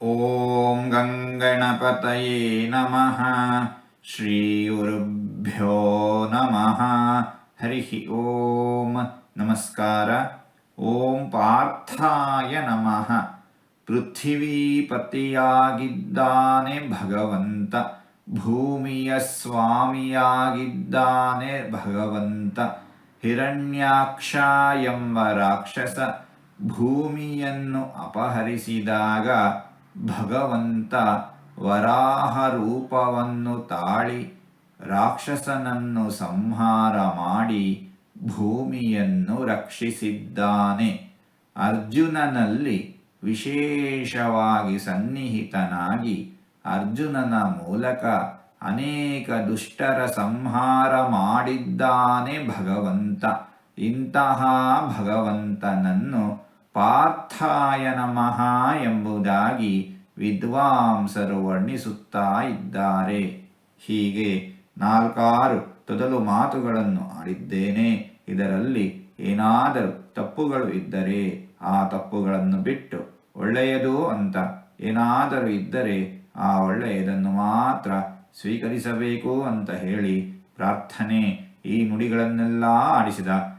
ॐ गङ्गणपतये नमः श्रीगुरुभ्यो नमः हरिः ॐ ನಮಸ್ಕಾರ ಓಂ ಪಾರ್ಥಾಯ ನಮಃ ಪೃಥ್ವೀಪತಿಯಾಗಿದ್ದಾನೆ ಭಗವಂತ ಭೂಮಿಯ ಸ್ವಾಮಿಯಾಗಿದ್ದಾನೆ ಭಗವಂತ ಹಿರಣ್ಯಾಕ್ಷ ಎಂಬ ರಾಕ್ಷಸ ಭೂಮಿಯನ್ನು ಅಪಹರಿಸಿದಾಗ ಭಗವಂತ ವರಾಹ ರೂಪವನ್ನು ತಾಳಿ ರಾಕ್ಷಸನನ್ನು ಸಂಹಾರ ಮಾಡಿ ಭೂಮಿಯನ್ನು ರಕ್ಷಿಸಿದ್ದಾನೆ. ಅರ್ಜುನನಲ್ಲಿ ವಿಶೇಷವಾಗಿ ಸನ್ನಿಹಿತನಾಗಿ ಅರ್ಜುನನ ಮೂಲಕ ಅನೇಕ ದುಷ್ಟರ ಸಂಹಾರ ಮಾಡಿದ್ದಾನೆ ಭಗವಂತ. ಇಂತಹ ಭಗವಂತನನ್ನು ಪಾರ್ಥಾಯ ನಮಃ ಎಂಬುದಾಗಿ ವಿದ್ವಾಂಸರು ವರ್ಣಿಸುತ್ತಾ ಇದ್ದಾರೆ. ಹೀಗೆ ನಾಲ್ಕಾರು ತೊದಲು ಮಾತುಗಳನ್ನು ಆಡಿದ್ದೇನೆ. ಇದರಲ್ಲಿ ಏನಾದರೂ ತಪ್ಪುಗಳು ಇದ್ದರೆ ಆ ತಪ್ಪುಗಳನ್ನು ಬಿಟ್ಟು ಒಳ್ಳೆಯದು ಅಂತ ಏನಾದರೂ ಇದ್ದರೆ ಆ ಒಳ್ಳೆಯದನ್ನು ಮಾತ್ರ ಸ್ವೀಕರಿಸಬೇಕು ಅಂತ ಹೇಳಿ ಪ್ರಾರ್ಥನೆ ಈ ನುಡಿಗಳನ್ನೆಲ್ಲ ಆಡಿಸಿದ.